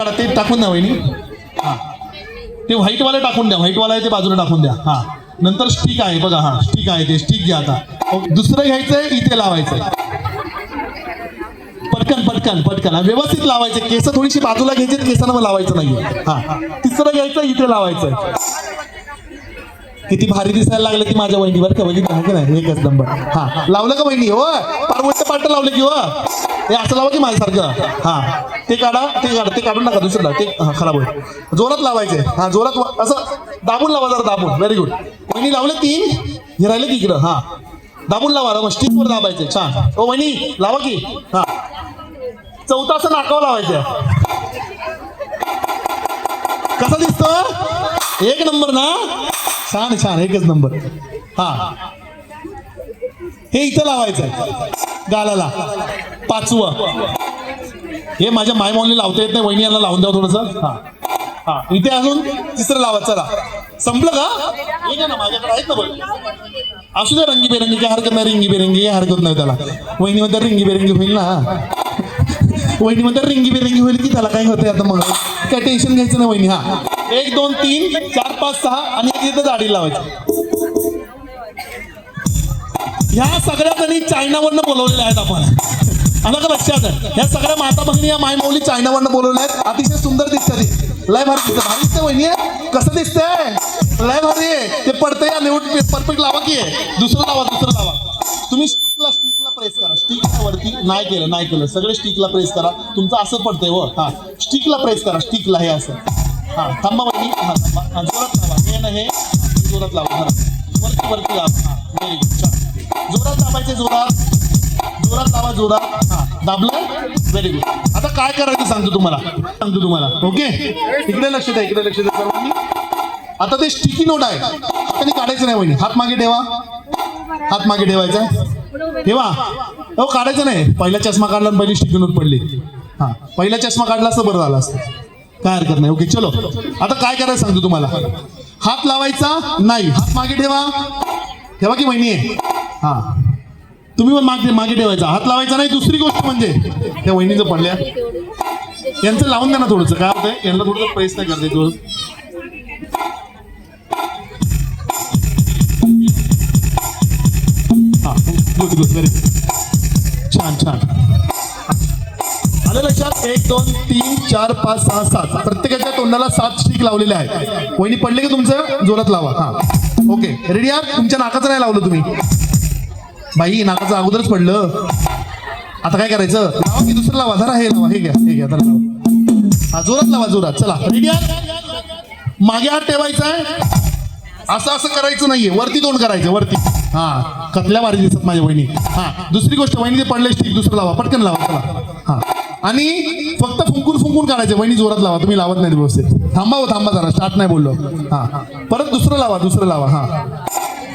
ते टाकून द्या वहिनी. हा. ते व्हाईटवाले टाकून द्या व्हाईटवाला आहे ते बाजूला टाकून द्या. हा. नंतर स्टिक आहे बघा हा. स्टिक आहे ते स्टिक घ्या आता. हो, दुसरं घ्यायचंय इथे लावायचंय. पटकन पटकन पटकन. व्यवस्थित लावायचे केस थोडीशी बाजूला घ्यायची केसांना लावायचं नाहीये. हा. तिसरं घ्यायचं इथे लावायचंय. किती भारी दिसायला लागलं की माझ्या वहिनीवर का वहिनी की नाही? एकच नंबर हा. लावलं का वहिनी? हो. पार उलट लावलं की हो. हे असं लावा की माझ्यासारखं? हा. ते काढा ते काढा ते काढून नका दुसरं लावा. ते हा, खराब होईल. जोरात लावायचे. हा जोरात असं दाबून लावा जरा दाबून. व्हेरी गुड वहिनी लावले तीन. हे राहिले की इकडं. हा. दाबून लावा मग स्टीकवर दाबायचे. छान. ओ वहिनी लावा की. हा. चौथा असं नाकावर लावायचं. कसं दिसतं एक नंबर ना? छान छान एकच नंबर. हा. हे इथं लावायचं गालाला. पाचवं. हे माझ्या मायमॉनने लावता येत नाही वहिनी यांना लावून द्या थोडस. हा. हा. इथे अजून तिसरं लावा चला. संपलं का? ना माझ्याकडे आहेत ना बघ. असू द्या रंगीबेरंगी काय हरकत नाही रिंगी बेरंगी काय हरकत नाही त्याला. वहिनी म्हणतात रिंगी बेरंगी होईल ना. वहिनी म्हणतात रिंगी बेरंगी होईल की त्याला काय होतंय आता मग? काय टेन्शन घ्यायचं नाही वहिनी हा. एक दोन तीन चार पाच सहा आणि तिथं दाढी लावायची. ह्या सगळ्या जणी चायनावरनं बोलवलेल्या आहेत आपण. आला का लक्षात? या सगळ्या माता भगिनी या मायमौली चायनावरनं बोलवल्या आहेत. अतिशय सुंदर दिसतात लय भारी दिसत. भारी दिसतंय बहिणी कसं दिसतंय लय भारी आहे. ते पडतंय या लेवट परफेक्ट लावा की. दुसरं लावा दुसरं लावा. तुम्ही स्टिकला स्टिकला प्रेस करा. स्टिकला वरती नाही केलं नाही केलं. सगळे स्टिकला प्रेस करा. तुमचं असं पडतंय व हा. स्टिकला प्रेस करा. स्टिकला हे असं. हा. थांबा बहिणी हा थांबा. जोरात लावा. हे ना हे. जोरात लावा. वरती वरती लावा. हा. जोरात. जोरात लावा जोरात. दाबलं? व्हेरी गुड आता काय करायचं सांगतो तुम्हाला? सांगतो तुम्हाला. ओके इकडे लक्ष द्या इकडे लक्ष द्या. सर्वांनी आता ते स्टिकी नोट आहे. हाताने काढायचं नाही वहिनी. हात मागे ठेवा. हात मागे ठेवायचा ठेवा. हो काढायचं नाही. पहिला चष्मा काढला पहिली स्टिकी नोट पडली. हा पहिला चष्मा काढला असतं बरं झालं असतं. काय हरकत नाही. ओके चलो. आता काय करायचं सांगतो तुम्हाला? हात लावायचा नाही. हात मागे ठेवा. ठेवा की वहिनी? आहे हा. तुम्ही पण मागे मागे ठेवायचा. हात लावायचा नाही दुसरी गोष्ट म्हणजे. त्या वहिनीचं पडल्या. यांचं लावून द्या ना थोडंसं. काय होतंय? यांना थोडंसं प्रयत्न नाही करते थोडं छान छान. आलं लक्षात? एक दोन तीन चार पाच सहा सात. प्रत्येकाच्या तोंडाला सात स्टिक लावलेले आहेत. वहिनी पडले की तुमचं? जोरात लावा. हा. ओके. रेडी आहात? तुमच्या नाकाचं नाही लावलं तुम्ही. बाई नाकाचं अगोदरच पडलं. आता काय करायचं? लावा की दुसरं लावा. जरा हे लावा हे घ्या हे घ्या जरा लावा. हा जोरात लावा जोरात. चला. रेडी मागे हात ठेवायचा आहे. असं असं करायचं नाहीये. वरती तोंड करायचं वरती. हा कसल्या भारी दिसत माझ्या वहिनी. हा दुसरी गोष्ट वहिनी ते पडले स्टिक दुसरं लावा. पटकन लावा चला. हा. आणि फक्त फुंकून फुंकून काढायचं. वहिनी जोरात लावा. तुम्ही लावत नाही व्यवस्थित. थांबा हो, थांबा जरा. स्टार्ट नाही बोललो. हा. परत दुसरं लावा दुसरं लावा. हा.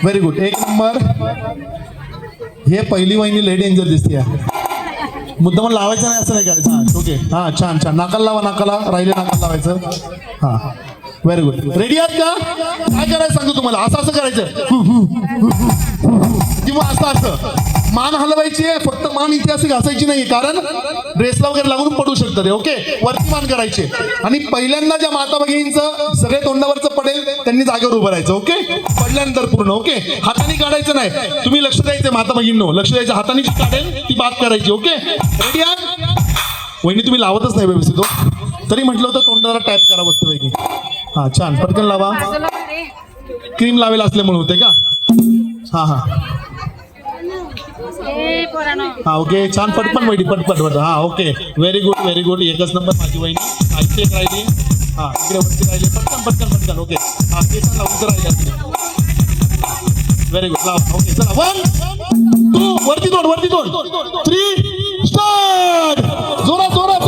व्हेरी गुड एक नंबर. हे पहिली वहिनी लय डेंजर दिसते मुद्दाम लावायचं नाही असं नाही करायचं. हा ओके हा छान छान. नाकाला लावा नाकाला. राहिले नाकाला लावायचं. हा. व्हेरी गुड रेडी आहात का? काय करायचं सांगतो तुम्हाला? असं असं करायचं. किंवा असं असं. मान हलवायची आहे फक्त मान इथे अशी घासायची नाही कारण ड्रेसला वगैरे लागून पडू शकतं ते ओके वरती मान करायचे. आणि पहिल्यांदा ज्या माता भगिनींचं सगळे तोंडावरचं पडेल त्यांनी जागेवर उभं राहायचं ओके पडल्यानंतर पूर्ण ओके हाताने काढायचं नाही. तुम्ही लक्ष द्यायचं माता भगिनींनो. लक्ष द्यायचं हाताने जी काढेल ती बात करायची ओके रेडी वहिनी तुम्ही लावतच नाही व्यवस्थित हो. तरी म्हटलं होतं तोंडाला टाईप करा बसतं हा छान. पटकन लावा. क्रीम लावेल असल्यामुळे होते का? हा हा. हा ओके. छान पटपट वहिनी पटपट पट हा okay. Very good very good एकच नंबर माझी वहिनी. आजची एक राहिली. हा इकडे वरती राहिली. पटकन पटकन पटकन. ओके. हा केस लावून तर राहिली व्हेरी गुड लावा ओके चला. वन टू वरती दोन वरती दोन थ्री स्टार्ट जोरात जोरात.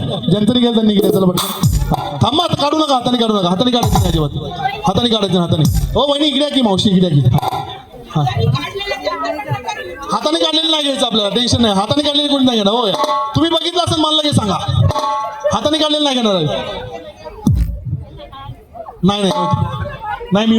ज्यांच्यानी घ्या त्यांनी घ्या चला पटकन थांबा आता काढू नका हाताने काढू नका. हाताने काढायचं नाही अजिबात. हाताने काढायचं हाताने. हो वहिनी इकडे की मावशी इकड्या की. हा. हाताने काढलेलं नाही घ्यायचं आपल्याला टेन्शन नाही. हाताने काढलेलं कोणी नाही घेणार हो तुम्ही बघितलं असेल मला लगेच सांगा. हाताने काढलेलं नाही घेणार नाही नाही. नाही मी